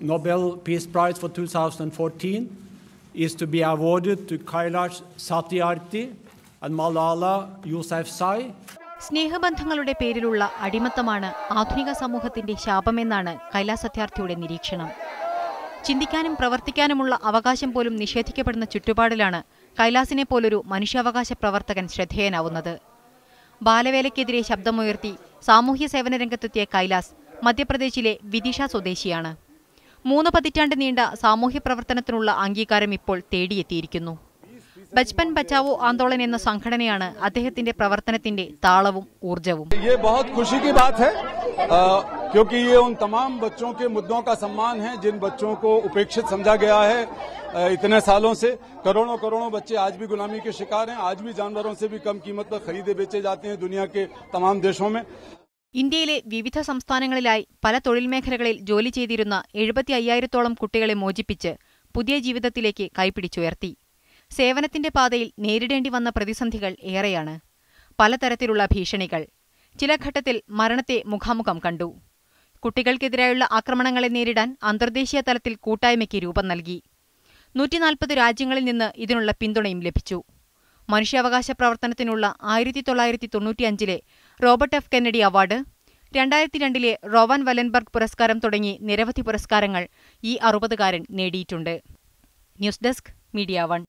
Nobel Peace Prize for 2014 is to be awarded to Kailash Satyarthi and Malala Yousafzai. സ്നേഹബന്ധങ്ങളുടെ പേരിലുള്ള അടിമത്തമാണ് ആധുനിക സമൂഹത്തിന്റെ ശാപമെന്നാണ് കൈലാസ് സത്യാർത്ഥിയുടെ നിരീക്ഷണം. ചിന്തിക്കാനും പ്രവർത്തിക്കാനുമുള്ള അവകാശം പോലും നിഷേധിക്കപ്പെടുന്ന ചുറ്റുപാടിലാണ് കൈലാസിനെ പോലൊരു മനുഷ്യാവകാശ പ്രവർത്തകൻ ശ്രദ്ധേയനാവുന്നത്. ബാലവേലയ്ക്കെതിരെ ശബ്ദമുയർത്തി സാമൂഹ്യ സേവന രംഗത്തെത്തിയ കൈലാസ് മധ്യപ്രദേശിലെ വിദിഷ സ്വദേശിയാണ്. മൂന്ന് പതിറ്റാണ്ട് നീണ്ട സാമൂഹ്യ പ്രവർത്തനത്തിനുള്ള അംഗീകാരം ഇപ്പോൾ തേടിയെത്തിയിരിക്കുന്നു ബച്പൻ ബച്ചാവോ ആന്തോളൻ എന്ന സംഘടനയാണ് അദ്ദേഹത്തിന്റെ പ്രവർത്തനത്തിന്റെ താളവും ഊർജവും ये बहुत खुशी की बात है अ, क्योंकि ये उन तमाम बच्चों के मुद्दों का सम्मान है जिन बच्चों को उपेक्षित समझा गया है अ, इतने सालों से करोड़ों करोड़ों बच्चे आज भी गुलामी के शिकार हैं आज भी जानवरों से भी कम कीमत पर खरीदे बेचे जाते हैं दुनिया के तमाम देशों में ഇന്ത്യയിലെ വിവിധ സംസ്ഥാനങ്ങളിലായി പല തൊഴിൽ മേഖലകളിൽ ജോലി ചെയ്തിരുന്ന എഴുപത്തി അയ്യായിരത്തോളം കുട്ടികളെ മോചിപ്പിച്ച് പുതിയ ജീവിതത്തിലേക്ക് കൈപിടിച്ചുയർത്തി. സേവനത്തിന്റെ പാതയിൽ നേരിടേണ്ടി വന്ന പ്രതിസന്ധികൾ ഏറെയാണ്. പലതരത്തിലുള്ള ഭീഷണികൾ. ചില ഘട്ടത്തിൽ മരണത്തെ മുഖാമുഖം കണ്ടു. കുട്ടികൾക്കെതിരായുള്ള ആക്രമണങ്ങളെ നേരിടാൻ അന്തർദേശീയ തലത്തിൽ കൂട്ടായ്മയ്ക്ക് രൂപം നൽകി. നൂറ്റിനാൽപ്പത് രാജ്യങ്ങളിൽ നിന്ന് ഇതിനുള്ള പിന്തുണയും ലഭിച്ചു. മനുഷ്യാവകാശ പ്രവർത്തനത്തിനുള്ള ആയിരത്തി തൊള്ളായിരത്തി തൊണ്ണൂറ്റിയഞ്ചിലെ റോബർട്ട് എഫ്. കെന്നഡി അവാർഡ് രണ്ടായിരത്തി രണ്ടിലെ റോവൻ വലൻബർഗ് പുരസ്കാരം തുടങ്ങി നിരവധി പുരസ്കാരങ്ങൾ ഈ അറുപതുകാരൻ നേടിയിട്ടുണ്ട്. News desk media one.